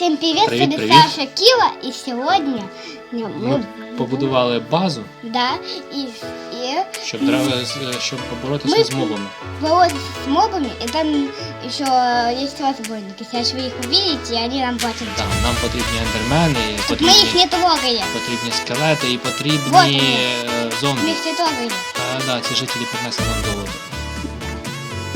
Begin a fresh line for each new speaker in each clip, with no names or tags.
Всем привет,
Привет,
с вами
привет.
Саша Кива, и сегодня не, мы,
Ми побудували базу,
да, и, и
щоб, дра- з- щоб поборотися
Ми-
з мобами.
боролись с мобами, и там еще есть разбойники. Если вы их увидите, они нам платят.
Так, нам потрібні ендермени, і
Мы их
потрібні,
не трогаем.
потрібні скелети і
Вот
потрібні
вони.
е,
Мы
зомбі.
их не трогаем.
А, да, ці жителі принесли нам золото.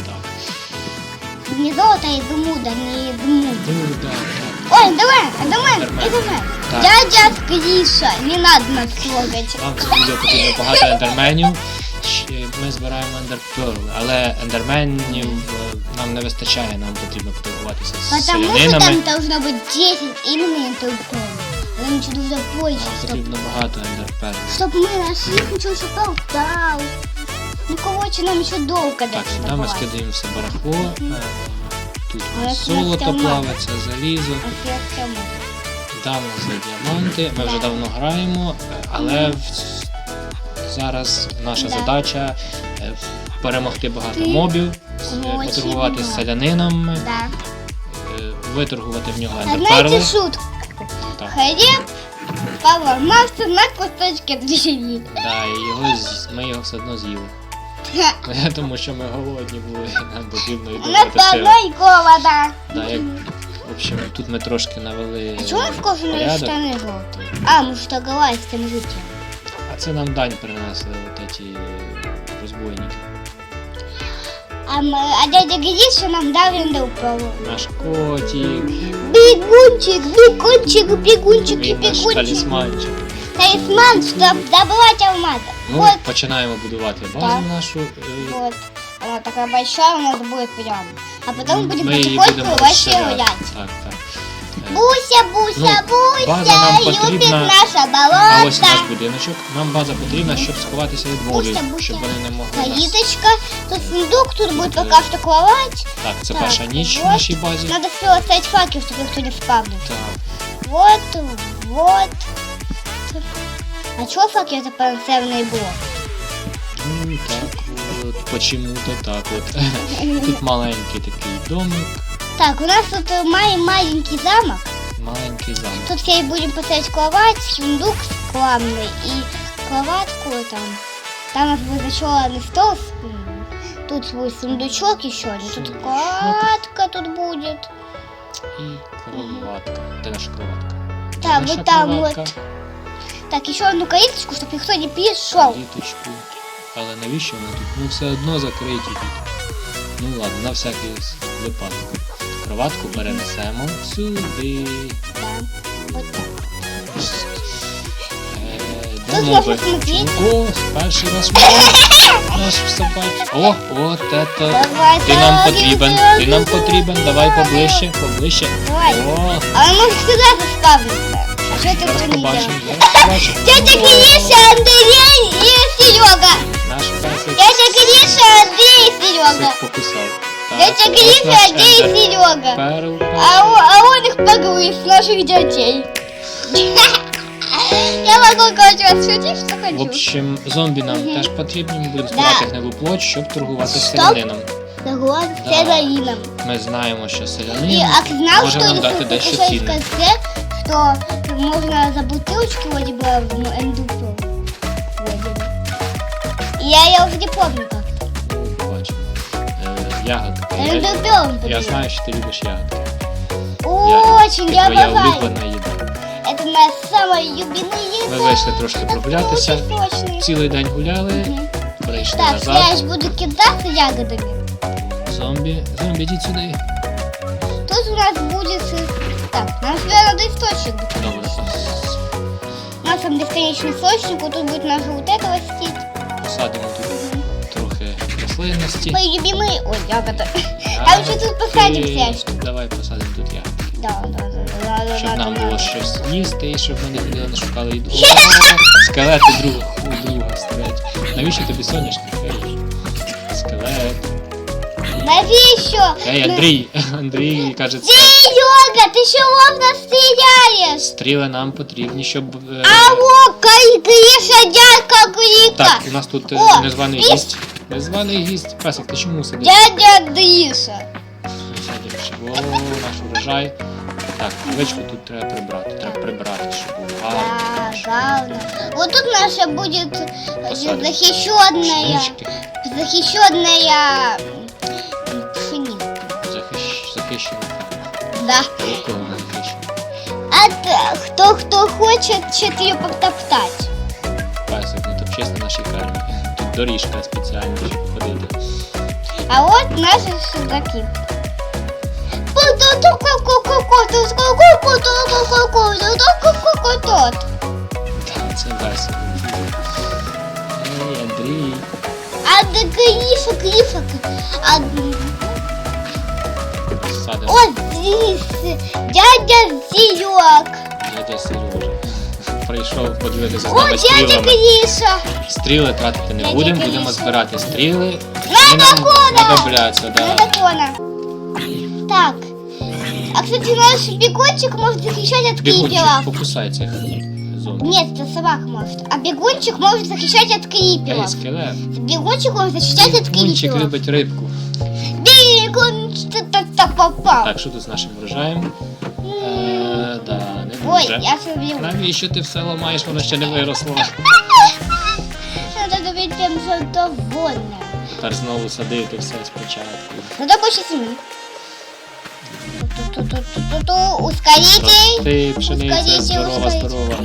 Так.
Не золото, а изумруда, не изумруд.
Ну, да, так.
Ой, давай, давай,
Эндермен.
давай.
Так.
Дядя Скриша, не надо нас трогать.
Нам в цьому відео потрібно багато ендерменів. Щ- Ми збираємо ендерперли, але ендерменів е, нам не вистачає, нам потрібно поторгуватися з
Потому что
селянинами.
там должно быть 10 именно интерпол. Нам еще нужно больше,
Нам
чтобы
потрібно багато ендерперлів.
Чтоб мы нашли ничего что болтал. Ну, короче, нам еще долго до
Так,
сюда
сюди ми
бывает.
скидаємо все барахло. е, Тут
не
золото плавиться, залізо,
А
нас є діаманти. Ми вже давно граємо, е, але зараз наша задача е, перемогти багато мобів, з- поторгувати з
багато.
селянинами, е, виторгувати в нього
А
ендерперли.
шутку?
Так,
Хлеб на кусочки двери.
да, і його з- ми його все одно з'їли. Тому що ми голодні були, нам потрібно
У нас
відновити сили.
давно и голода.
Да, як, в общем, тут ми трошки навели
А чего у нас кожаные
порядок.
штаны желтые? А, мы что, голландцы там жители.
А це нам дань принесли от ці розбойники.
А, мы, а дядя Гриша нам дал рендоуполу.
Наш котик,
Бегунчик, бегунчик, бегунчик и
він наш
бегунчик.
талісманчик.
Талисман, чтобы добывать алмазы.
Ну,
Вот,
починаємо будувати базу
Так.
нашу. е,
вот. Она такая большая у нас будет прям. А потом будем
Ми її
потихоньку
будемо
вообще
розширяти.
гулять.
Так, так. Е,
Буся, Буся,
Ну, база нам
Буся, любит
потрібна.
наша
А ось наш
болото.
будиночок. Нам база потрібна, щоб сховатися від мобів,
Буся, Буся.
щоб вони не могли нас.
Калиточка, тут сундук, тут будет
Е,
пока что кровать.
Так, це
Так,
перша ніч в
вот.
нашій базі.
Надо все оставить факел, чтобы никто не спавнил.
Так.
Вот, вот. А чего факел это панцирный блок?
Ну так от, почему-то так от. Тут маленький такий домик,
Так, у нас тут э, май- маленький замок.
маленький замок.
Тут все будем поставить кровать, сундук скромный и кроватку там. Там у нас будет зачерный стол. с- м, Тут свой сундучок еще один. Тут
Сундучок.
кроватка тут будет.
І кроватка. Де наша кроватка?
Так,
Наша
вот там
кроватка.
вот. Так, еще одну калиточку, чтобы никто не пришел.
Літочку. Але навіщо вона тут? Ну все одно закриті тут. Ну ладно, на всякий випадок. Кроватку перенесемо сюди.
Вот так.
Е,
Тут
моби?
можна смотреть.
О, перший наш моб. Наш собач. О, от это.
Давай,
Ти нам
давай,
потрібен,
давай,
ти нам
давай,
потрібен, давай поближче, поближче.
Давай.
О,
А он может сюда заспавниться. А что ты
зараз
тут не
побачимо.
делаешь?
зараз побачимо.
Дядя
О,
Гриша, Андрей и Серега.
Наш песик
Дядя Гриша, Андрей и Серега.
всіх покусав. Так,
Дядя
ось
Гриша,
наш
Андрей и
ендер.
Серега.
Перл,
А, он- а он их погрыз, наших детей. Я могу, короче, рассудить, что
В
хочу.
общем, зомбі нам
Мгм.
теж потрібні, ми будемо
Да.
збирати гнилу плоть, щоб торгувати з
Стоп.
селянином.
Согласен
Да.
с Селарином.
Ми знаємо, що
И
селянин
а ты знал,
може
что
нам
если
дати
ты
дещо
еще из
цінне.
конце, что можно за бутылочки вроде бы в эндупу. Вроде бы. Я, я уже не помню как.
Ну, побачимо. Е, Ягодки. Я,
Эндупем.
я знаю, що ти любиш ягодки.
Очень, я
Твоя
обожаю.
улюблена їда.
Это моя самая любимая
Ми
еда.
вийшли трошки прогулятися.
Очень сочный.
Цілий день гуляли,
Мгм.
прийшли
Так,
назад.
я ж буду кидаться ягодами.
Зомбі, зомбі, йдіть сюди.
Так, нам сюда надо источник. будет.
Добре,
У нас там бесконечный источник, вот тут будет наша вот это растить.
посадимо тут трохи рослинності.
Мои любимые... Ой, ягоды. А
Ягодки.
лучше тут посадим все.
Давай посадимо тут ягодки.
Да, да, да, да, да,
Щоб
да,
нам
да,
було
да.
щось їсти, і щоб ми не ходили, не шукали їду. О, Скелети друга, у друга стоять. Навіщо тобі соняшник?
Навіщо?
Ей, Андрій! Андрій каже, це
Серега, ты еще ловно стреляешь.
стріли нам потрібні, щоб. е,
Алло, Гриша, дядька Грика.
Так, у нас тут е,
О,
незваний
і-
гість. Незваний гість. Песик, ти чому сидиш?
Дядя Гриша.
Сидиш. О, наш урожай. Так, травичку тут треба прибрати. Треба прибрати, щоб було гарно.
Главное. Вот тут наша будет э,
Посадим.
защищенная,
Пшенички.
защищенная м, пшеница.
Захищ... Захищено.
Да.
Нікого не захищено.
А т- кто кто хочет, хочет ее потоптать.
Пасик, не топчись на нашій фермі. Тут доріжка спеціальна, щоб ходити.
А вот наши судаки.
Так, це весело. Ей, Андрій.
А да грифа, грифа. А Вот здесь дядя Зилек.
Дядя Сережа. Прийшов подивитися з
О,
нами
дядя
стрілами.
Гриша.
Стріли тратити не
Дядя
будемо,
Гриша.
будемо збирати стріли. І нам
дракона!
знадобляться, да.
дракона. Так. А, кстати, наш бегунчик может защищать от
Бігунчик,
крипелов.
покусай цих зомбі.
Нет, это собака может. А бегунчик может защищать от
Ей,
крипелов.
скелет.
Бегунчик может защищать от
Бігунчик
крипелов.
любить рибку.
Бегунчик та попал.
Так, що тут з нашим врожаєм? Е, да, не
Ой,
дуже.
я собі.
Навіщо ти все ламаєш, воно ще не виросло.
Надо быть прям задовольна.
Тепер знову садити все спочатку.
Надо больше семи. Ту-ту-ту-ту-ту-ту. Ускоритель.
Рости, пшениця, здорова, здорова.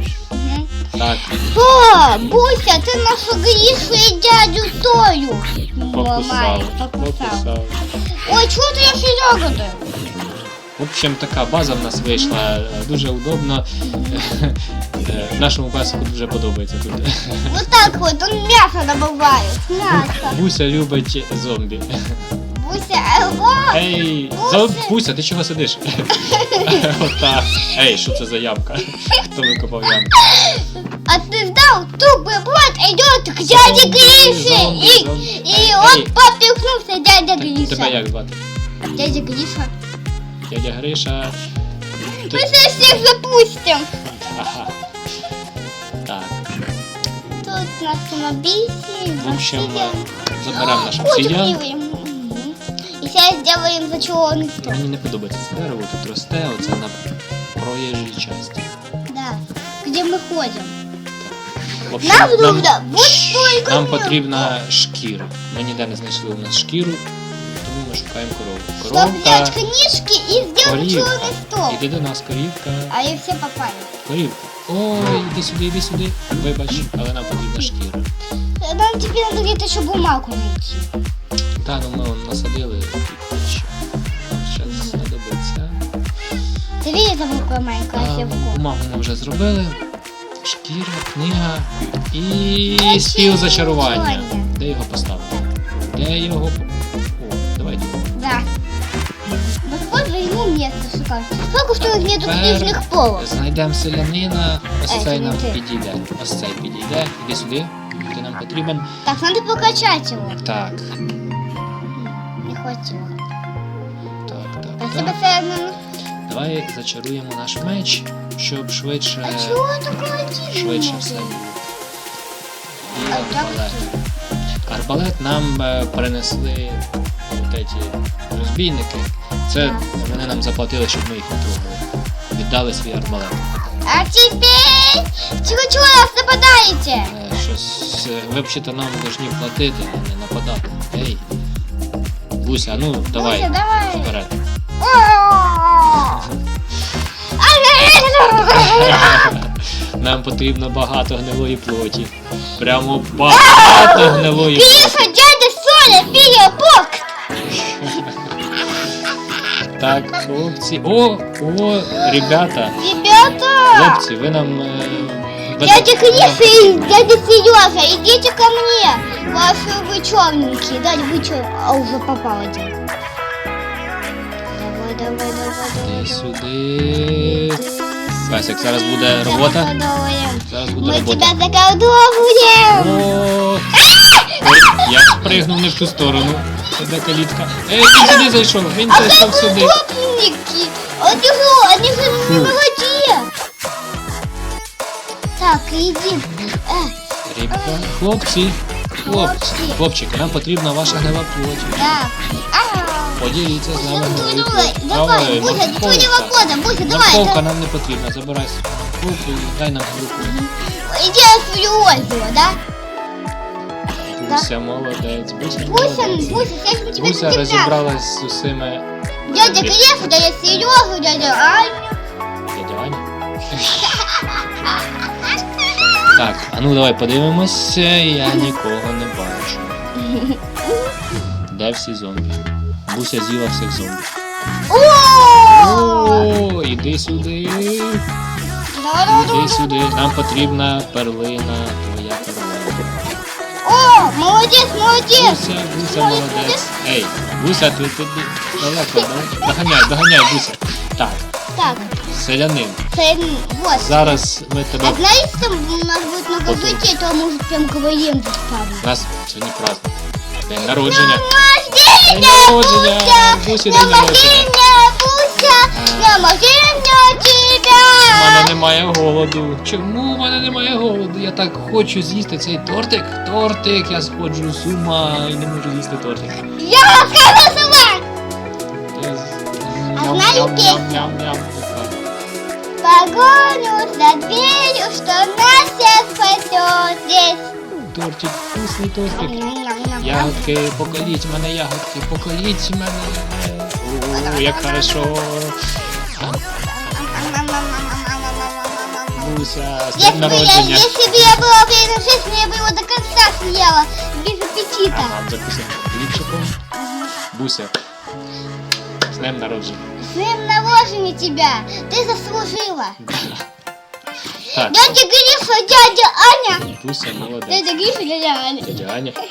Мгм.
Так,
О, Буся, ты нашу Гришу и дядю Толю.
покусав.
Ломай, покусал.
Покусав.
Ой, чего ты я ягоды?
В общем, така база в нас вийшла е, дуже удобно. Е, Нашому песику дуже подобається тут.
Вот так вот, он мясо добывает. Мясо.
Буся любить зомбі.
Буся, э, о,
Ей,
Буся.
за... Буся, ти чого сидиш? Отак. Ей, що це за ямка? Хто викопав ямку?
а ты знал, тупый брат идет к дяде
Зомби,
Грише.
зомби,
И,
зомби.
и он
Эй.
поперхнулся, дядя
Так, Тебе
Гриша.
як звати?
Дядя Гриша.
Дядя Гриша.
Мы сейчас всех запустим.
Ага. Так,
Тут на самобийстве.
в общем,
засидим.
заберемо наш
Ой,
обсидіан.
закрываем. Мгм. И сейчас сделаем зачарованный стол.
Мені не подобається це дерево, тут росте, оце на проїжджій часті.
Да. Где мы ходим.
В общем,
Нам
нам,
нужно вот столько
нам
мелко.
потрібна шкіра. Ми ніде не знайшли у нас шкіру, тому ми шукаємо корову.
Чтобы взять
Коровка,
книжки и сделать
корівка.
черный стол.
Іди до нас, корівка.
А и все попали.
Корівка. Ой, іди сюди, іди сюди. Вибач, але нам потрібна шкіра.
Нам теперь надо где-то еще бумагу найти.
Та, ну ми вон насадили тут ще. Зараз знадобиться.
Маленькая
А,
севку?
Бумагу ми вже зробили. Шкіра, книга і спів зачарування. Де його поставити? Де його. О, давайте.
Да. Вот ему место шикарно. Сколько что их нету книжных полок?
Знайдемо селянина, ось
Е,
цей нам підійде. Ось цей підійде. Іди сюди. Ти нам потрібен.
Так, надо прокачать его.
Так,
Не
так, так. Так. Давай зачаруємо наш меч, щоб швидше. Швидше все було. І арбалет. Арбалет нам е, принесли от ці розбійники. Це вони нам заплатили, щоб ми їх не трогали. Віддали свій арбалет.
А теперь... Чего-чего нас нападаете?
Е, Щось е, ви взагалі нам повинні платити, а не нападати. Ей. Буся, ну давай.
Буся, давай.
Вперед. Нам потрібно багато гнилої плоті. Прямо багато гнилої плоті.
Дядя Соня, перебокс!
Так, хлопці. О, о, ребята,
Ребята!
хлопці, ви нам. е, ви-
Дядя Гриша и дядя Сережа, идите ко мне! Ваши вы черненькие, дядя вы чё? А уже попал один. Давай, давай, давай,
Іди
давай.
сюди. Васик, зараз буде робота.
Заколдовываем.
Зараз буде
Мы
робота.
тебя заколдовываем!
О, Ой, Я спригнув не в ту сторону. Це де калітка. Ей, він сюди зайшов, він
А
зайшов
как
сюди.
утопники? Они же, они же
Фу.
не в Так, иди. Э,
Хлопці. Хлопці. Хлопчики, нам потрібна ваша гнила плоть.
А,
Поділіться з нами
Давай,
великою.
давай, давай, не
морковка.
вода, Буся, давай.
Морковка нам не потрібна, забирай руку і дай нам руку.
Иди на свое озеро, да?
Буся молодець, Буся
Буся,
молодець.
Буся, я же тебе
Буся розібралась з усіми
Дядя Греф, дядя Сережа, дядя Аня.
дядя Ваня. Так, а ну давай подивимося, я нікого не бачу. Де всі зомбі? Буся з'їла всіх зомбі.
О!
Іди сюди. Іди сюди. Нам потрібна перлина, твоя перлина.
О, молодец, молодец.
Буся, Буся, молодець. Ей, Буся, ти, ти, далеко, далеко. Доганяй, доганяй, Буся. Так,
Так,
селянин.
це, вот.
Зараз ми тебе.
А знаете, там у нас будет много то мы уже прям говорим заставим.
У нас сьогодні праздник. День народження.
День
народження! Бусі, день народження. У мене немає голоду. Чому в мене немає голоду? Я так хочу з'їсти цей тортик. Тортик, я сходжу з ума і не можу з'їсти тортик.
Я скажу
з-
А
ням,
Погоню за дверью, что нас всех спасет здесь.
Тортик, вкусний тортик.
Ням-ням-ням.
Ягодки, поколіть мене, ягодки, поколіть мене. О, як хорошо. Буся, з
Если
днем
бы, я,
народження.
если бы я была уверена в жизни, я бы его до конца съела, без
А
аппетита.
нам закусимо хлібчиком. Буся. З днем народження.
С днем народжения тебя! Ты заслужила!
Так,
Дядя Гриша, дядя Аня!
Буся молодець.
Дядя Гриша, дядя Аня.
Дядя Аня.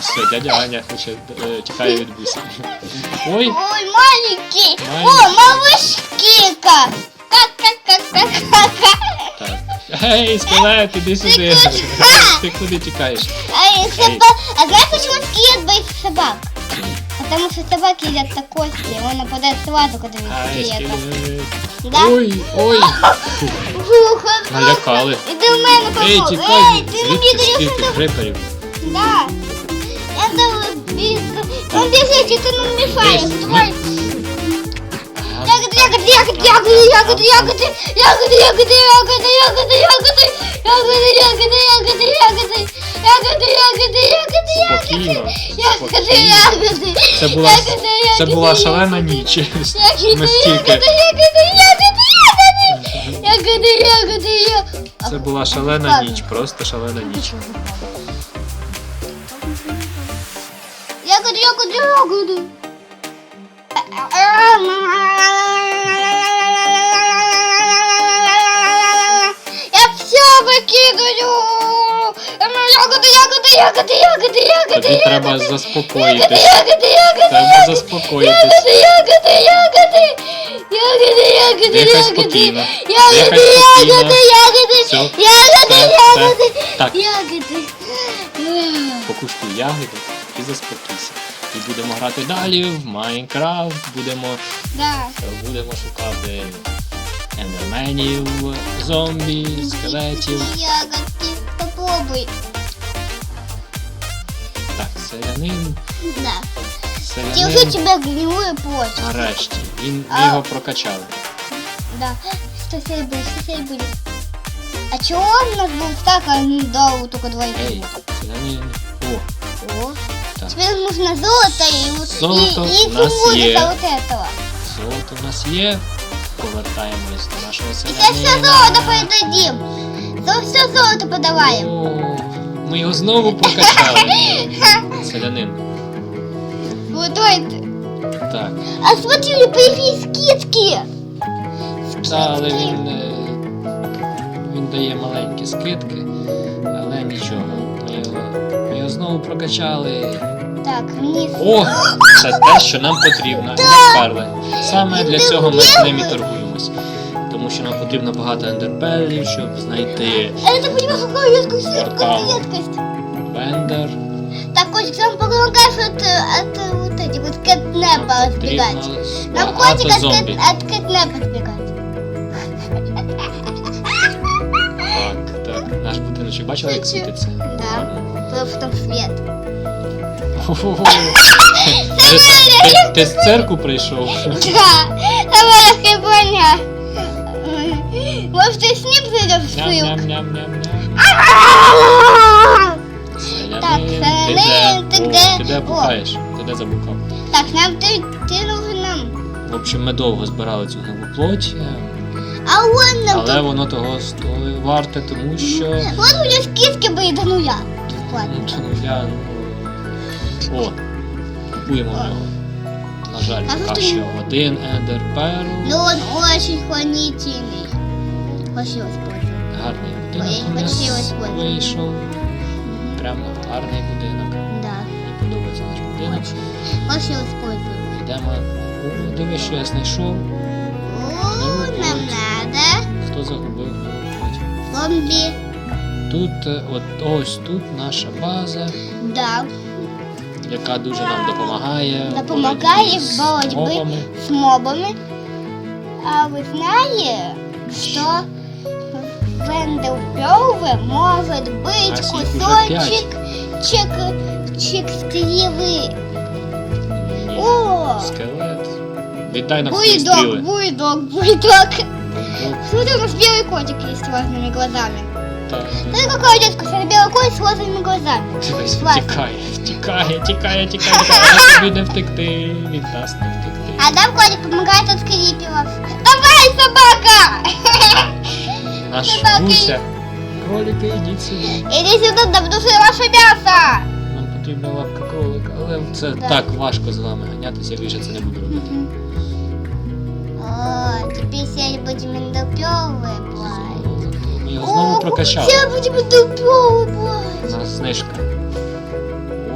Все, дядя Аня хоче е, тікає від Бусі. Ой,
Ой, маленький! О,
Маленький.
малыш Кика! Как, как, как, как, как, как.
так. Гей, скелет, іди сюди.
куди?
Ти куди тікаєш?
А, и собак... а знаешь, почему скелет боится собак? Потому что собаки едят на кости, и он нападает сразу, когда
Ай,
видит скелета.
скелет.
Да?
Ой, ой.
Вуха,
Налякали.
Іди в мене
Ей,
помог.
тікай,
Ей, ти не
звідки
бігаєш
скільки
на
гриперів?
Да. Я дав біг. Ну біжи, ти нам мішаєш.
Десь,
Давай.
Ага.
Ягоди, ягоди, ягоди, ягоди, ягоди, ягоди, ягоди, ягоди, ягоди, ягоди, ягоди, ягоди, ягоди, ягоди, ягоди, ягоди, ягоди, ягоди,
спокійно. Це була це була шалена ніч.
Настільки.
Це була шалена ніч, просто шалена ніч.
Я все выкидываю! Ягоди, ягоди, ягоди, ягоди, ягоди.
Тобі треба
Ягоди, ягоди, ягоди,
Треба
ягоди.
заспокоїтись.
Ягоди, ягоди, ягоди. Ягоди, ягоди,
Дихай
ягоди.
спокійно.
Ягоди,
Дихай спокійно.
ягоди, ягоди.
Все,
Ягоди,
все,
ягоди.
Так.
Ягоди.
Покуштуй ягоди і заспокійся. І будемо грати далі в Майнкрафт, будемо,
Да.
будемо шукати ендерменів, зомбі, скелетів.
Ягодки, попробуй.
Селянин,
Да. Держу
селянин.
тебя гнилую плоть.
Нарешті. Він, ми
А.
його прокачали.
Да. Что теперь будет? Что теперь будет? А чего у нас был так, а не дал только два
Ей, селянин. О,
О.
так.
Теперь нужно золото и, вот-
Золото
и, и
у нас є.
за вот этого.
Золото у нас є. Повертаємось до нашого
И сейчас
селянина.
все золото передадим. За все золото подаваем.
О, ми його знову прокачали. Селянин.
Вот это.
Так.
А смотри, появились скидки.
Та, але він, е, він дає маленькі скидки, але нічого. Ми його, ми його знову прокачали.
Так, вниз.
О! Це те, що нам потрібно. Ендерперли. Саме для цього ми з ними торгуємось Тому що нам потрібно багато ендерперлів, щоб знайти
А это понимаешь, какая редкость,
Портал.
какая редкость.
бендер.
Так, котик, нам помогаешь от, от вот этих вот кэтнепа
Нам
избегать.
потрібно
Нам
багато
котик от,
зомбі.
кэт, от кэтнепа избегать.
Так, так. Наш будиночок бачили, як
Чуть-чуть.
світиться?
Да. В том свет.
Ого. Ти, ти, ти з церкву прийшов?
Да, давай хибаня. Может, ты с ним зайдешь в ссылку?
Ням-ням-ням-ням-ням.
Так, Селянин, ти
О,
де?
Ти де
О.
бухаєш? Ти де заблукав?
Так, нам ты, ты нужен нам.
В общем, ми довго збирали цю нову плоть, е,
А он нам
але
тут...
воно того стоїть варте, тому що.
Вот у меня скидки были до нуля. Ладно.
Ну, тому я. ну, О, купуємо в нього. На жаль,
А
поки
тут
що один Ender Pearl.
Но он очень Хочу использовать.
Гарний будинок
я
у нас
использовать.
вийшов. Прямо гарний будинок.
Да.
Мені подобається наш будинок.
Хочу использовать.
Йдемо. Дивись, що я знайшов.
О, нам надо.
Хто загубив плоть. Тут, е, от ось тут наша база,
Да.
яка дуже нам допомагає. в
Допомагає
боротьбі
в
з
боротьбі.
мобами.
С мобами. А вы знали, что в Эндерпёве может быть
нас их уже
кусочек чек, чек стрелы?
Ні,
О!
Скелет. Віддай нам свої
Бульдог,
стріли.
бульдог, бульдог.
Бульдог.
Смотри, у нас белый котик есть с розовыми глазами.
Так.
Смотри, какой дядька, смотри, белый котик с розовыми глазами.
Дивись,
Класно.
втікає, втікає, тікає, тікає, тікає. Нас тобі не втекти, від нас не втекти.
А там котик помогает от скрипелов. Давай, собака!
Наш
собаки.
Буся. Кролики, йдіть сюди.
Иди сюда, да потому что ваше мясо.
Нам потрібна лапка кролика, але це
Да.
так важко з вами ганятися, я більше це не буду робити.
О, теперь все будем индопёвые плавать.
Ми його знову прокачали.
Все будем индопёвые
У
плавать.
нас знижка.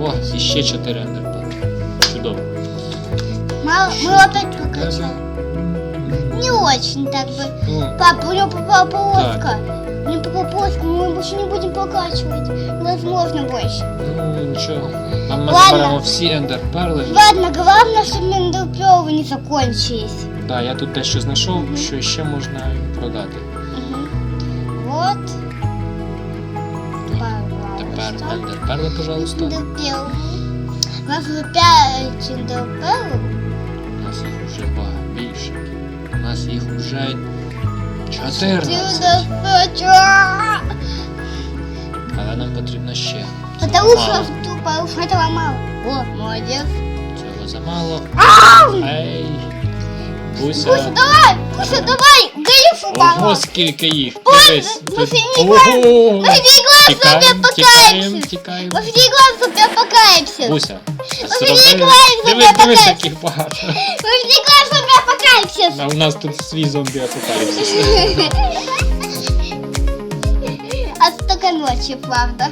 О, і ще 4 ендерпеки. Чудово.
Мало, мы опять прокачали. Не очень так бы.
Ну,
Папа, у него попала полоска. У него попала полоска, мы больше не будем прокачивать. Невозможно больше.
ну нічого. Нам ми
Ладно.
заберемо всі ендерперли.
Ладно, главное, чтобы индопёвые не закончились.
Так, я тут дещо знайшов, що ще можна продати.
Мгм. Вот.
Тепер
Пожалуйста.
ендерперли, пожалуйста.
Индопёвые. У нас уже пять индопёвых.
нас їх уже 14.
Индопёча.
Але нам потрібно ще.
Потому
Цього
что
мало.
тупо уж этого мало. О, молодец.
Цього замало.
Ау!
Ей!
Буся,
Буся!
давай! Буся, давай! Гриф упала!
Ого, скільки їх!
Ой,
Дивись!
ну,
тут-
фініка.
Ого!
Мы в глаз
Тікаємо,
зомби
тікаємо,
апокалипсис!
тікаємо.
Мы в глаз зомби апокалипсис!
Буся,
Ой,
зроби.
Ніколай,
Дивись,
зомби
дивись,
апокаліпсис.
яких багато.
Мы в глаз зомби апокалипсис!
А у нас тут свій зомбі апокаліпсис.
А столько ночи, правда?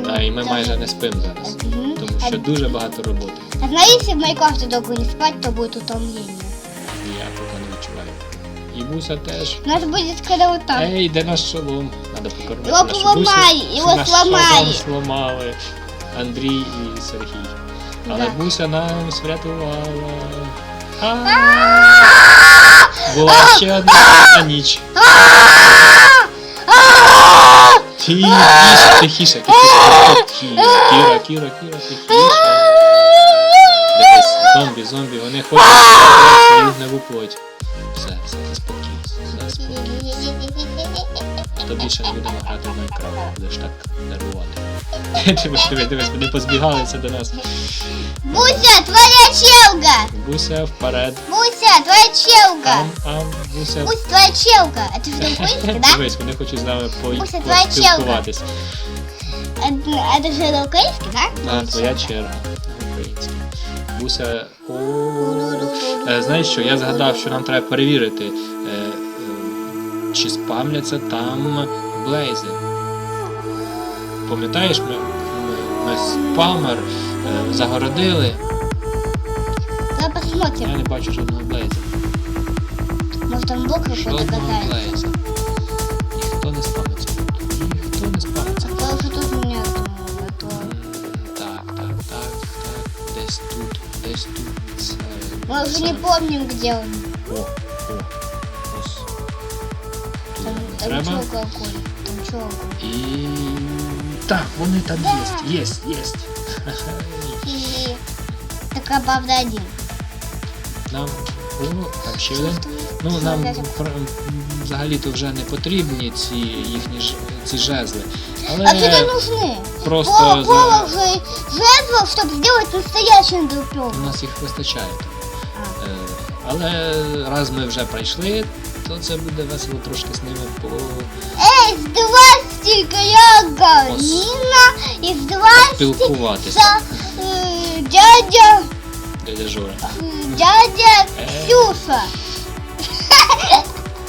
Живу.
Та і ми майже не спимо зараз.
Мгм.
Тому що дуже багато роботи.
А если в Майнкрафте долго не спать, то будет утомление.
І я поки не відчуваю. І Буся теж.
У нас будет когда вот так.
Ей, де наш шолом? Надо покормити
Його
нашу
його
Наш шолом сломали. Андрій і Сергій. Але. Буся нас врятувала. Була ще одна ніч. Тихіше, тихіше, тихіше. Кіра, Кіра, Кіра, тихіше. Дивись, зомбі, зомбі, вони хочуть свою гневу плоть. То більше не будемо грати в Майнкрафт, будеш так нервувати. Дивись, дивись, дивись, вони позбігалися до нас.
Буся, твоя челга!
Буся вперед.
Буся, твоя челга!
Ам, ам, Буся.
Буся, твоя челга! Это же украинский, да?
Дивись, вони хочуть з нами по-
Буся, твоя
поспілкуватись.
Это это же украинский, да?
А, твоя черга. Українська. Буся. О. Е, Знаєш що, я згадав, що нам треба перевірити, е, е, чи спамляться там блейзи. Пам'ятаєш, ми, ми, ми спамер е, загородили,
Давай
я не бачу жодного блейза.
Может там бог какой-то
Жодного
катается.
блейза. Ніхто не спамиться. Ніхто не спамиться.
Потому что тут нет этого.
Так, так, так, так. Десь тут, десь тут. Це,
Мы уже
це-
не помним, где он.
треба.
челка огонь. Там челка.
І Так, вони там є. Є, є.
І така правда один.
Нам. О, там ще один. Ну, нам пр- взагалі-то вже не потрібні ці їхні ж- ці жезли.
А тебе
Але
нужны.
просто
Было,
за-
было же жезлов, чтобы сделать настоящий
у
ендерпер.
нас їх вистачає. Е, Але раз ми вже пройшли, то це буде весело трошки з ними по.
Эй, здравствуйте, я Галина. И здравствуйте,
Спілкуватися,
э, дядя,
дядя Жора.
э, дядя
Э.
Ксюша.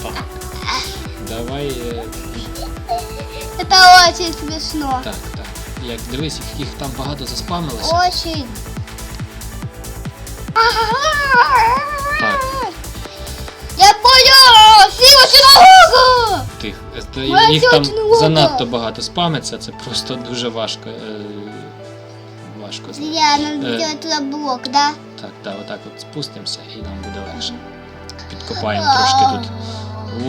Так. Давай. е,
Это очень смешно.
Так, так. Як дивись, їх, їх там багато заспамилося.
Очень.
Так. Тих. Е, Їх там занадто багато спамиться, це просто дуже важко. е, Важко.
Я
Э.
сделать туда блок, да?
Так, так, отак от спустимося і нам буде легше. Підкопаємо трошки тут.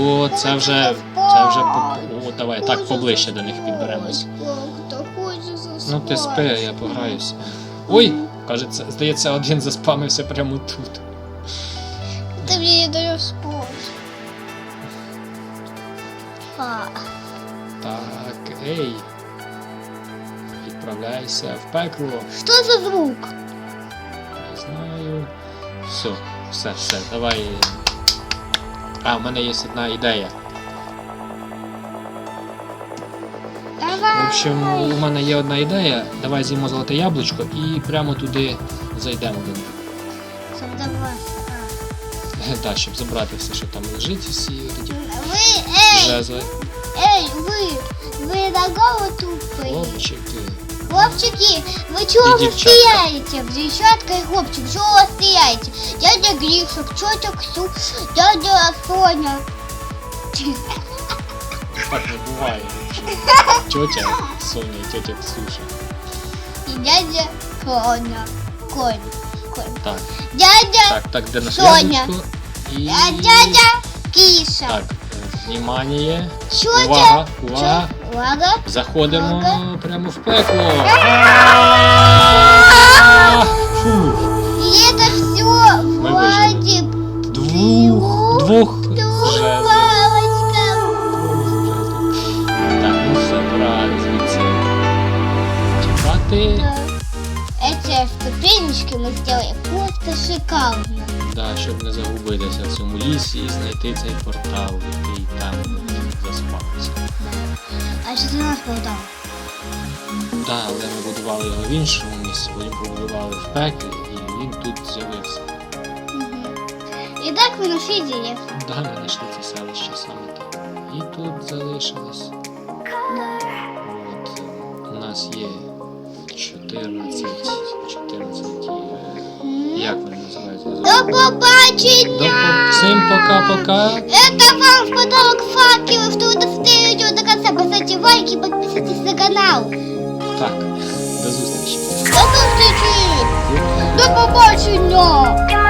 О, це вже. Це вже О, давай, так поближче до них підберемось. Ну ти спи, я пограюся. Ой! Кажеться, здається, один заспамився прямо тут.
А,
Так, ей. Відправляйся в пекло.
что за звук?
Не знаю. Все, все, все, давай. А, у мене є одна ідея.
Давай.
В общем, у мене є одна ідея. Давай з'їмо золоте яблучко і прямо туди зайдемо до них.
Чтоб давай.
Так, щоб забрати все, що там лежить, всі
Вы, эй,
жезли.
эй, вы, вы на голову тупые.
Хлопчики.
Хлопчики, вы чего
И
вы
девчатка.
стояете? Девчатка и хлопчик, чего вы стояете? Дядя Гриша, тетя Ксю, дядя Соня.
Так не буває. Тетя Соня і тетя Ксюша.
И дядя Коня. Конь. Конь.
Так,
Дядя,
так, так, де наше
Соня.
яблучко? І...
а дядя Киша.
Так, е, внимание.
Тетя.
Увага, увага.
Чё? Лага.
Заходимо
Ага.
прямо в пекло. Фу.
И это все Владик.
Двух, двох жезлів.
Палочка.
Так, ну забрали звідси. Чекати.
Эти ступенечки мы сделали просто шикарно.
Да, щоб не загубитися в цьому лісі і знайти цей портал,
Продал?
Да, але ми будували його в іншому місці, потім побудували в пеклі, і він тут з'явився.
Итак, вы нашли идею.
Да, ми знайшли це селище саме так. І тут залишилось. От, у нас є 14, 14, е, як вони називаються?
До
До
побачення!
по- всім пока-пока.
Это вам подарок факелов, что вы достали видео до конца. Поставьте лайки и подписывайтесь на канал.
Так, до зустрічі.
До встречи! До побачення!